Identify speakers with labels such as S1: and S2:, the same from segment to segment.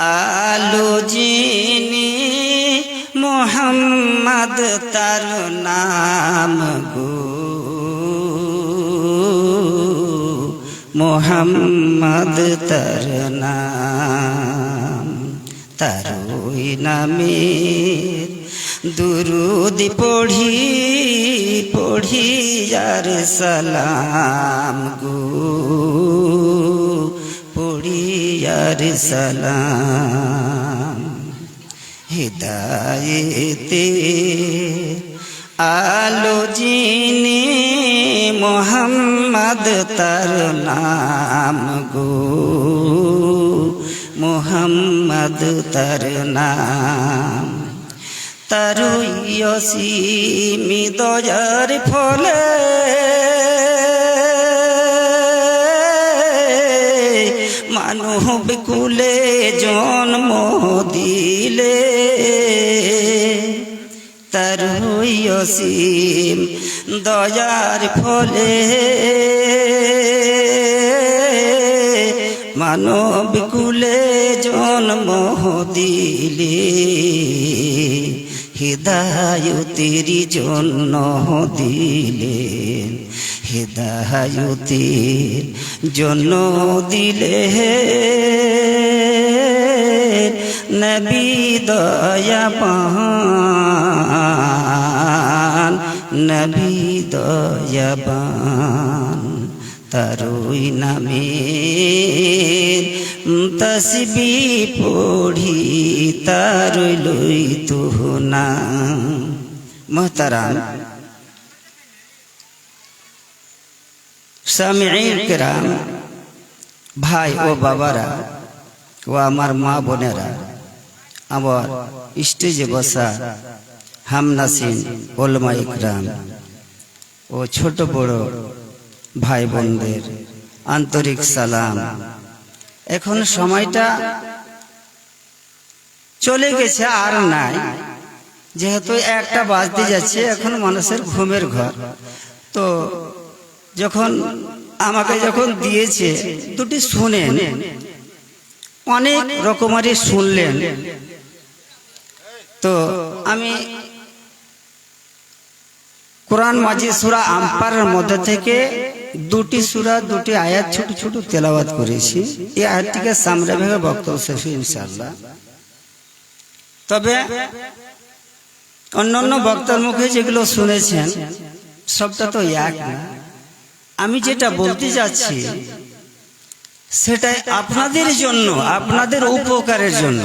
S1: আলো যিনি মোহাম্মদ তার নাম গো। মোহাম্মদ তার নাম, তার ওই নামের দুরুদ পড়ি পড়ি যার সালাম গো। পড়ি যার সালাম হৃদয়েতে আলো যিনি মোহাম্মদ তার নাম গো মোহাম্মদ তার নাম তার ইয়সিমি দয়ার ফলে মানব কুলে জন্ম দিলে। তার অসীম দয়ার ফলে মানব কুলে জন্ম দিলে। হৃদয়তের জন্য দিলেন হৃদয়তের জন্য দিলে নবী দয়াবান নবী দয়াবান, তারই নামে তসবি পড়ি, তারই লই তো না মোহতারাম। সামিঈন ভাই ও বাবারা ও আমার মা বোনেরা, আমার স্টেজে বসা হামনাসিন ওলমা ইকরাম ও ছোট বড় ভাই বোনদের আন্তরিক সালাম। এখন সময়টা চলে গেছে আর নাই। যেহেতু একটা বাজতে যাচ্ছে, এখন মানুষের ঘুমের ঘর। তো যখন আমাকে যখন দিয়েছে, দুটি শুনেন অনেক রকমারি শুনলেন। তো আমি কোরআন মাঝি সুরা আম্পারের মধ্যে থেকে দুটি সুরা, দুটি আয়াত ছোট ছোট তেলাবাদ করেছি। এই আয়াতটিকে সামনে ভেবে বক্তব্য শেষ ইনশাল্লাহ তবে অন্যান্য বক্তার মুখে যেগুলো শুনেছেন, সবটা তো এক না। আমি যেটা বলতে যাচ্ছি সেটাই আপনাদের জন্য আপনাদের উপকারের জন্য।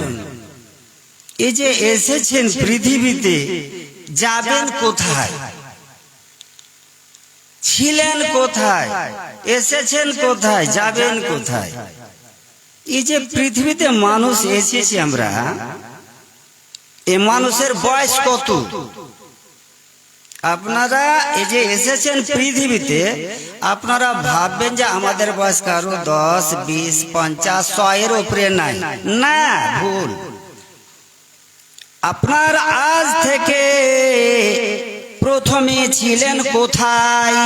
S1: এই যে এসেছেন পৃথিবীতে যাবেন কোথায়? ছিলেন কোথায়? এসেছেন কোথায়? যাবেন কোথায়? এই যে পৃথিবীতে মানুষ এসেছি আমরা এ মানুষের বয়স কত? আপনারা এই যে এসেছেন পৃথিবীতে, আপনারা ভাববেন যে আমাদের বয়স কারও দশ, বিশ, পঞ্চাশ, ছয়ের উপরে নাই। না, ভুল। আপনার আজ থেকে প্রথমে ছিলেন কোথায়?